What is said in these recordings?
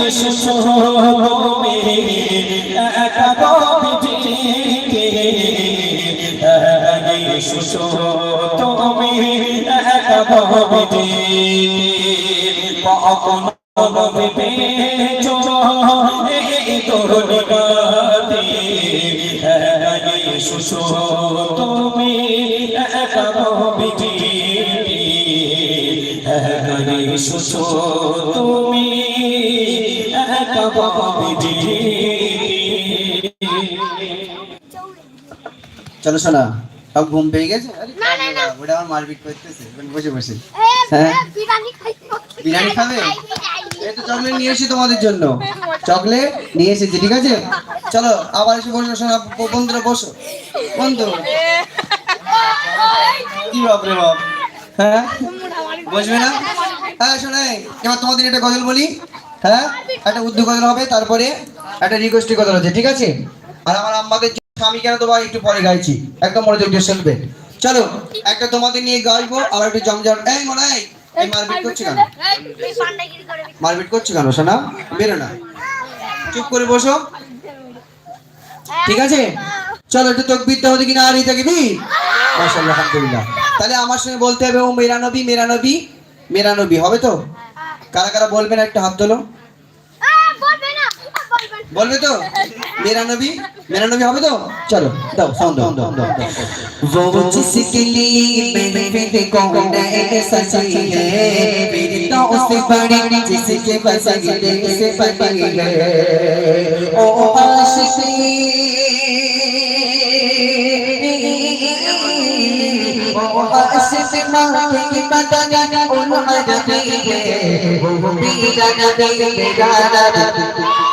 এসেছ তুমি একা বিটিকে এসেছ তুমি একা বিটিকে কখনো ভেবেছো এই দুনিয়াতে এসেছ তুমি তুমি চলো শোনা সব ঘুম পেয়ে গেছে? আরে না, না, না। ওটা আমার মারপিট করতেছে বসে বসে। হ্যাঁ? বিরিয়ানি খাবে? তো চকলেট নিয়ে এসেছি তোমাদের জন্য। চকলেট নিয়ে এসেছি ঠিক আছে? চলো আবার এসে বসো শোনা বন্ধুরা বসো। বন্ধু। কি বাপরে বাপ? হ্যাঁ? বসবে না? হ্যাঁ শোনাই এবার তোমাদের একটা গজল বলি। হ্যাঁ একটা উর্দু গজল হবে, তারপরে একটা রিকোয়েস্টের গজল আছে, ঠিক আছে? আর আমার আম্মাদের স্বামী কেন তোমার একটু পরে গাইছি? একদম মনোযোগ দিয়ে শুনবে। চলো, একটা তোমাদের নিয়ে গাইবো, আবার একটু জমজম এই মনাই এই মারপিট করছে কেন? মারপিট করছ কেন, শোনা? বেরো না। চুপ করে বসো। ঠিক আছে? চলো একটু চোখ বিদ্যা হতে কিনা আর থাকবি মাশাআল্লাহ আলহামদুলিল্লাহ। তাহলে আমার সঙ্গে বলতে হবে ও মেরানবী মেরানবী মেরা নবী মেরা নবী হবে তো? কারা কারা বলবেন একটা হাত তোলো। বলবে তো? মেরা নবী মেরা নবী হবে তো চলো দাও সাউন্ড দাও দাও দাও वो जिसके लिए मैंने बेटे को ऐसा चाहिए मेरी तो उससे बड़ी जिसके बस दिल से बनी है ओ आशिकी ओ आशिक मांगे की मदद उन मददी है वो मेरा नबी मेरा नबी আরো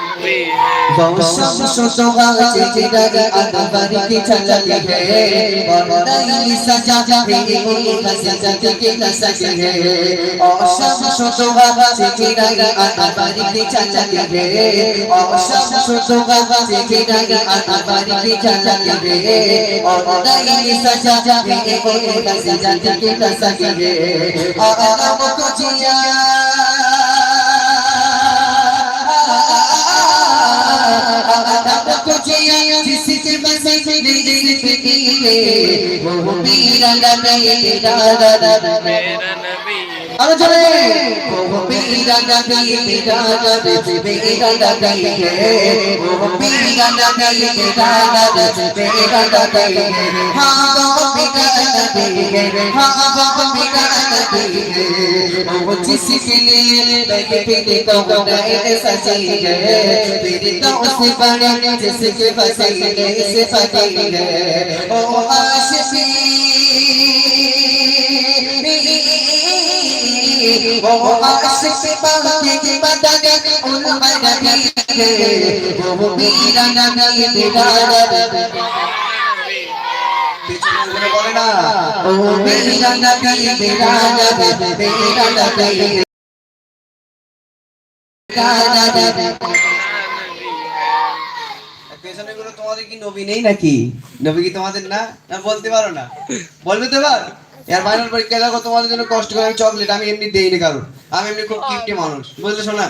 मौसम सुसुमा चिचिरगी अनवर की चलती है और नई सजा प्रेमी नजत की नसती है मौसम सुसुमा चिचिरगी अनवर की चलती है मौसम सुसुमा चिचिरगी अनवर की चलती है और नई सजा प्रेमी नजत की नसती है और नमक जिया जिसके बस नहीं है वो मेरा नबी मेरा नबी আরো চলে ও মেরা নবী মেরা নবী মেরা নবী হে ও মেরা নবী মেরা নবী মেরা নবী হ্যাঁ গো মেরা নবী হে হ্যাঁ গো মেরা নবী হে ও जिसके लिए मैं बेटे को ऐसा चाहिए मेरी तो उससे बड़े जिसके बस से फटी है ओ आशिकी वो आशिक बाकी की मदद उन मददी है वो मेरा नबी मेरा नबी বলে না ও মেরা নবী মেরা নবী মেরা নবী পেছনে গুলো তোমাদের কি নবী নেই নাকি নবী কি তোমাদের না না বলতে পারো না বলবে তো এবার এর ফাইনাল পরীক্ষা দেখো তোমাদের জন্য কষ্ট করে আমি চকলেট আমি এমনি দেইনি কারণ আমি এমনি খুব কিপটি মানুষ বুঝলে শোনা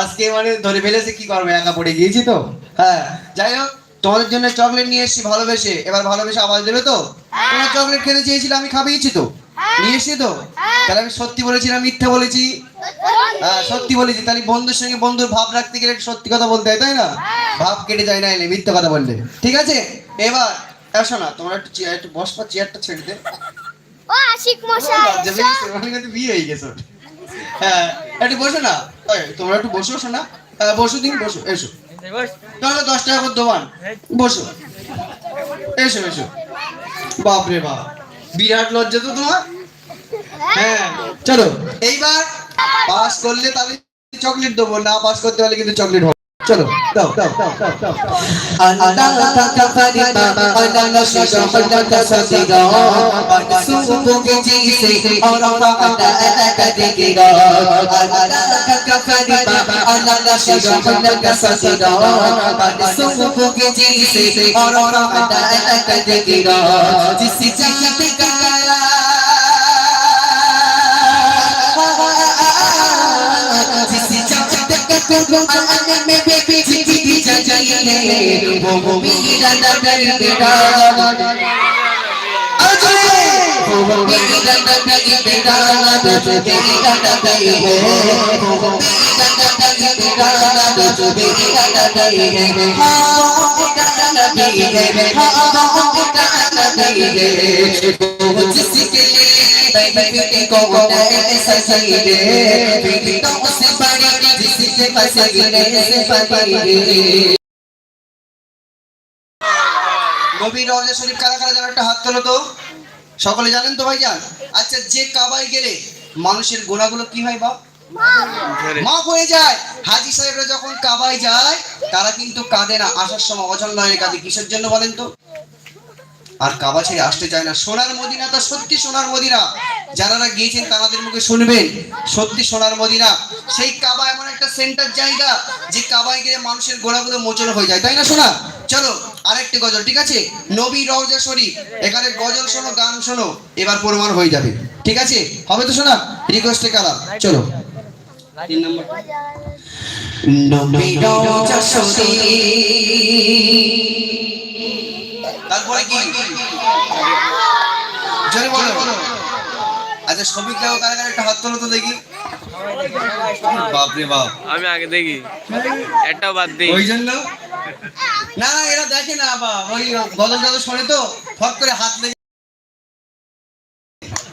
আজকে মানে ধরে ফেলেছে কি করবে? একা পড়ে গিয়েছি তো। হ্যাঁ যাই হোক তোমাদের জন্য চকলেট নিয়ে এসেছি ভালোবেসে। এবার ভালোবেসে আওয়াজ দেবে তো? তোমার চকলেট খেতে চেয়েছিল আমি খাবিয়েছি তো? নিয়ে এসেছি তো? তাহলে আমি সত্যি বলেছি না মিথ্যে বলেছি? হ্যাঁ সত্যি বলেছি। তাহলে বন্ধুর সঙ্গে বন্ধুর ভাব রাখতে গেলে সত্যি কথা বলতে হয় তাই না? ভাব কেটে যায় না এলে মিথ্যে কথা বললে। ঠিক আছে? এবার এসো না তোমরা একটু চেয়ার একটু বসবা চেয়ারটা ছেড়ে দে। ও আশিক মশাই বিয়ে হয়ে গেছে। হ্যাঁ একটু বসো না। তোমরা একটু বসো শোনা হ্যাঁ, বসো দিন বসো এসো। তাহলে দশ টাকা করে দোবান বসো। এসো এসো। বাপরে বাপ। বিরাট লজ্জা তো তোমার। হ্যাঁ চলো। এইবার পাস করলে তাহলে চকলেট দেবো না পাস করতে পারলে কিন্তু চকলেট হবে। চলো দাও দাও আল্লাহ তাকা ফারিবা আল্লাহ শিশহনা তাসদিরা সুবুকে জিসে আরাফা আতাকা দিগিরা আল্লাহ তাকা ফারিবা আল্লাহ শিশহনা তাসদিরা का को आने में बेबी जी जाइए वो वो मेरा दर बेटा अजय वो वो मेरा दर बेटा मेरा दर है वो वो मेरा दर बेटा मेरा दर है हाँ मेरा दर है हाँ मेरा दर है वो जिसके लिए बेबी को ऐसा सही है बेबी तो उससे बड़ी जिससे फंसी से फंसी নবীর রওজা শরীফ কারা কারা যেন একটা হাত তোলো তো সকলে জানেন তো ভাইজান? আচ্ছা যে কাবায় গেলে মানুষের গোনাগুলো কি হয়, বাপ? মাফ হয়ে যায়। হাজি সাহেবরা যখন কাবায় যায়, তারা কিন্তু কাঁদে না। আসার সময় কাঁদে। কিসের জন্য বলেন তো? আর কাবা ছেড়ে আসতে চায় না। সোনার মদিনা তা সত্যি সোনার মদিনা। যারা গিয়েছেন, তাদের মুখে শুনবেন। সত্যি সোনার মদিনা। সেই কাবা এমন একটা সেন্টার জায়গা, যে কাবায় গিয়ে মানুষের গোড়াগুলো মোচন হয়ে যায়। তাই না শোনা চলো। আরেকটি গজল ঠিক আছে? নবী রওজা শরীফ এখানে গজল শোনো গান শোনো এবার প্রমাণ হয়ে যাবে। ঠিক আছে? হবে তো শোনা? রিকোয়েস্টে কালাম চলো। তিন নম্বর। নবী রওজা তারপরে কি? জোরে বলো। আচ্ছা ছবি কেউ কারা কারা একটা হাত তোলো তো দেখি। বাপরে বাপ। আমি আগে দেখি। একটাও বাদ দিই ওই জন্য? না না এরা দেখে না বা ওই গজল টজল শোনে তো ফট করে হাত লেগে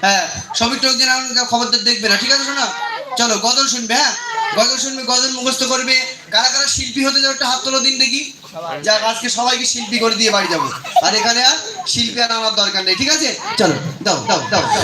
হ্যাঁ ছবি টোক খবরদার দেখবে না ঠিক আছে শোনা? চলো গজল শুনবে হ্যাঁ? গজল শুনবে গজল মুখস্থ করবে। কারা কারা শিল্পী হতে যাও একটা হাত তোলো দিন দেখি। যাক আজকে সবাইকে শিল্পী করে দিয়ে বাড়ি যাব। আর এখানে আর শিল্পী আর আমার দরকার নেই ঠিক আছে? চলো দাও দাও দাও দাও।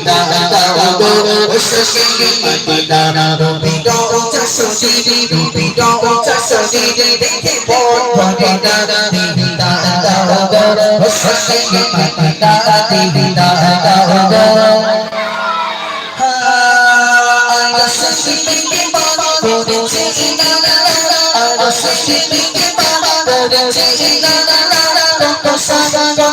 বাবা ও শশী মদিনা রবি দাও শশী রবি দাও শশী দেখে বল মদিনা দেবী দাও ও শশী মদিনা দেবী দাও Sasa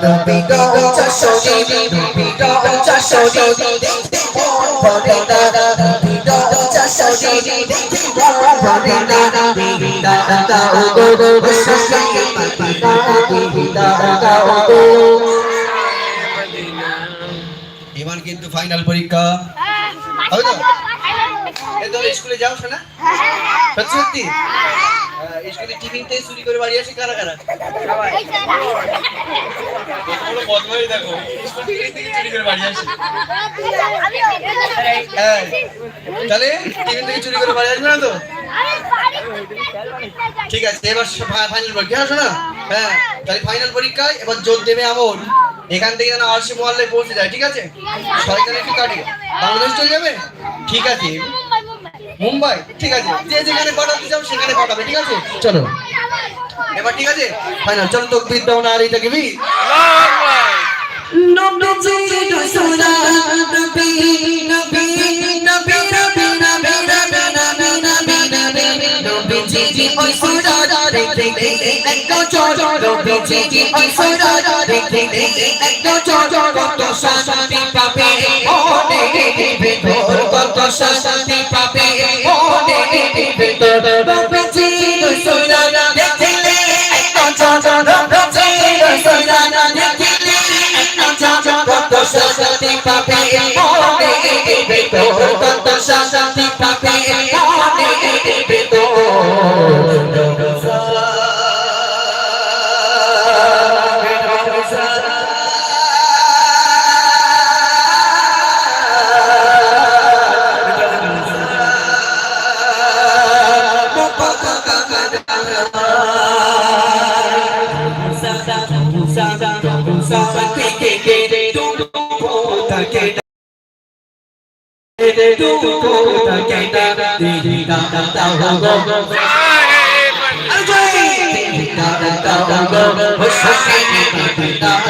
Don't be don't just so deep, don't be don't just so deep. এবার কিন্তু ফাইনাল পরীক্ষা। হবে তো? এই স্কুলে যাও শোনা। সত্যি সত্যি? হ্যাঁ, স্কুলে চুরি করে বাড়ি আসে কারা কারা? পুরো বদমাই দেখো স্কুল টিফিন থেকে চুরি করে বাড়ি আসে হ্যাঁ তাহলে টিফিন থেকে চুরি করে বাড়ি আসবে না তো? ঠিক আছে এবার ফাইনাল পরীক্ষা। হ্যাঁ শোনা। হ্যাঁ তাহলে ফাইনাল পরীক্ষায় এবার জোর দেবে আমন এখান থেকে যেন আরশি মহল্লায় পৌঁছে যায় ঠিক আছে? শয়তান একটু কাটিয়ে বাংলাদেশ চলে যাবে? ঠিক আছে। মুম্বাই, ঠিক আছে। যে যেখানে পাঠাতে চাও সেখানে পাঠাবে, ঠিক আছে? চলো। এবার ঠিক আছে? ফাইনাল চলো তো বিদ্যা না আর এটা কিবি নবীজি শান্তি পাবে tu ko ta kenda dehi da da ta ho go Ajay! Da da ta ho go, ho sa sa ni da da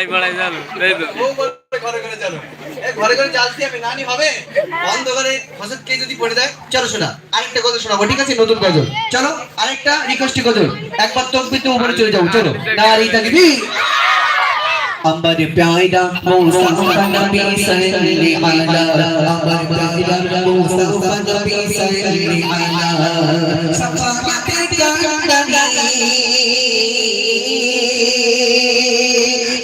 পাড়াই পাড়াই জানো তাই তো ও বলবে ঘরে ঘরে চলো এ ঘরে ঘরে জাল দিয়ে আমি নানি হবে অন্ধকারে হসত কে যদি পড়ে দেয় চলো শোনা আরেকটা গজল শোনাবো ঠিক আছে নতুন গজল চলো আরেকটা রিকোয়েস্টি গজল একবার তকবিতে উপরে চলে যাবো চলো নারী তাকবি अमर प्यारा मुस्तफा नबी सल्लल्लाहु अलैहि अमर प्यारा मुस्तफा नबी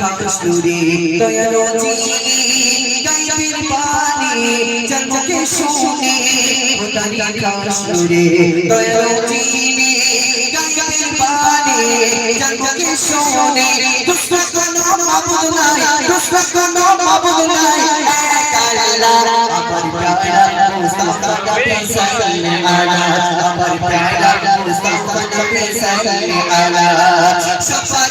কস্তুরি দয়ালো জিনি গাইবের পানি চমকে শুনি খোদারি কস্তুরি দয়ালো জিনি গাইবের পানি চমকে শুনি। দুষ্ট কোনো মাবুদ নাই দুষ্ট কোনো মাবুদ নাই। এক আল্লাহ আমার প্যারা মুস্তাফা কে সালাম আলা আমার প্যারা মুস্তাফা কে সালাম আলা সফা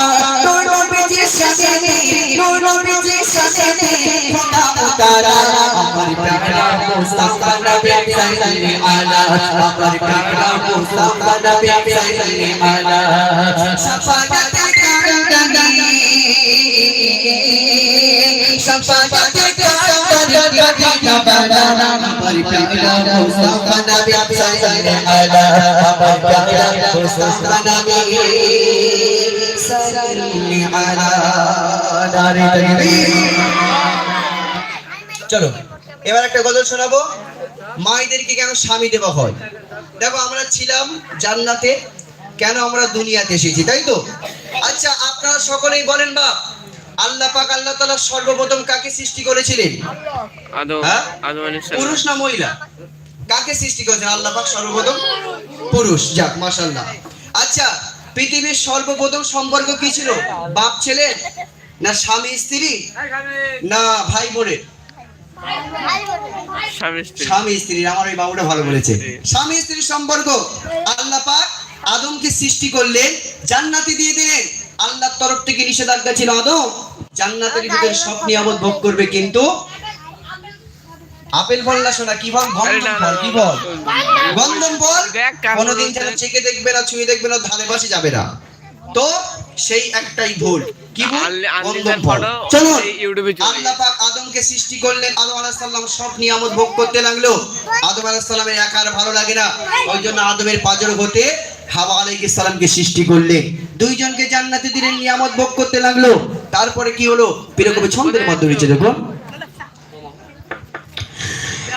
আমার তারা আমার প্যারা মুস্তাফা নবী সাল্লাল্লাহু আলা আমার প্যারা মুস্তাফা নবী সাল্লাল্লাহু আলা শাফাআত শাফাআত हमारी प्यारा मुस्तफा नबी सल्लल्लाहु अलैहि वसल्लम हमारी प्यारा मुस्तफा नबी सल्लल्लाहु अलैहि वसल्लम नारे तकबीर চলো এবার একটা গজল শোনাবো। মায়েদেরকে কেন স্বামী দেওয়া হয়? দেখো আমরা ছিলাম জান্নাতে কেন আমরা দুনিয়াতে এসেছি তাই তো? আচ্ছা আপনারা সকলেই বলেন বা আল্লাহ পাক আল্লাহ তাআলা সর্বপ্রথম কাকে সৃষ্টি করেছিলেন? হ্যাঁ? পুরুষ না মহিলা? কাকে সৃষ্টি করেছেন আল্লাহ পাক সর্বপ্রথম? পুরুষ যাক মাশাআল্লাহ। আচ্ছা পৃথিবীর সর্বপ্রথম সম্পর্ক কি ছিল? বাপ ছেলে না স্বামী স্ত্রী? না ভাই বোনের? স্বামী স্ত্রী। আমার ওই বাবুটা ভালো বলেছে। স্বামী স্ত্রীর সম্পর্ক আল্লাহ পাক আদমকে সৃষ্টি করলেন জান্নাতি দিয়ে দিলেন। আল্লাহর তরফ থেকে নিষেধাজ্ঞা ছিল আদম জান্নাতের ভিতরে সব নিয়ামত ভোগ করবে কিন্তু আপেল ফল না শোনা কি বল? গন্ধম ফল কি বল? গন্ধম ফল কোনোদিন যেন। চেকে দেখবে না ছুঁয়ে দেখবে না ধারে পাশে যাবে না। তো সেই একটাই ভুল। কি ভুল? চলে আল্লাহ পাক আদমকে সৃষ্টি করলেন। আদম আলাইহিস সালাম সব নিয়ামত ভোগ করতে লাগল। আদম আলাইহিস সালামের একা আর ভালো লাগে না। ওই জন্য আদমের পাজর হতে হাওয়া আলাইহিস সালামকে সৃষ্টি করলেন দুইজনকে জান্নাতে দিলেন নিয়ামত ভোগ করতে লাগল। তারপরে কি হলো? বিরকম ছন্দের মাধ্যমে দেখুন।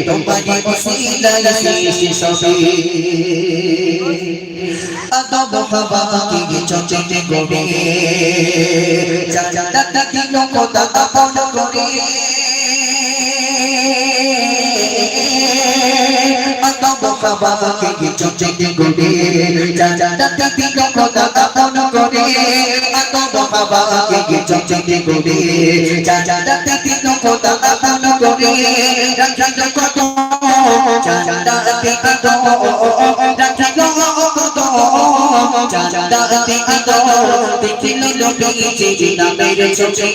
তোমার ওসিলায় সৃষ্টি সবে আদম হাওয়া কি চচে করে জান্নাত দিল খোদা আপন করে আদম হাওয়া কি চচে করে জান্নাত দিল খোদা আপন করে আদম হাওয়া কি চচে করে জান্নাত দিল খোদা আপন করে রাখিল কত জান্নাত দিল রাখিল কত জান্নাত দিল দেখিল নবীজি নামের ছবি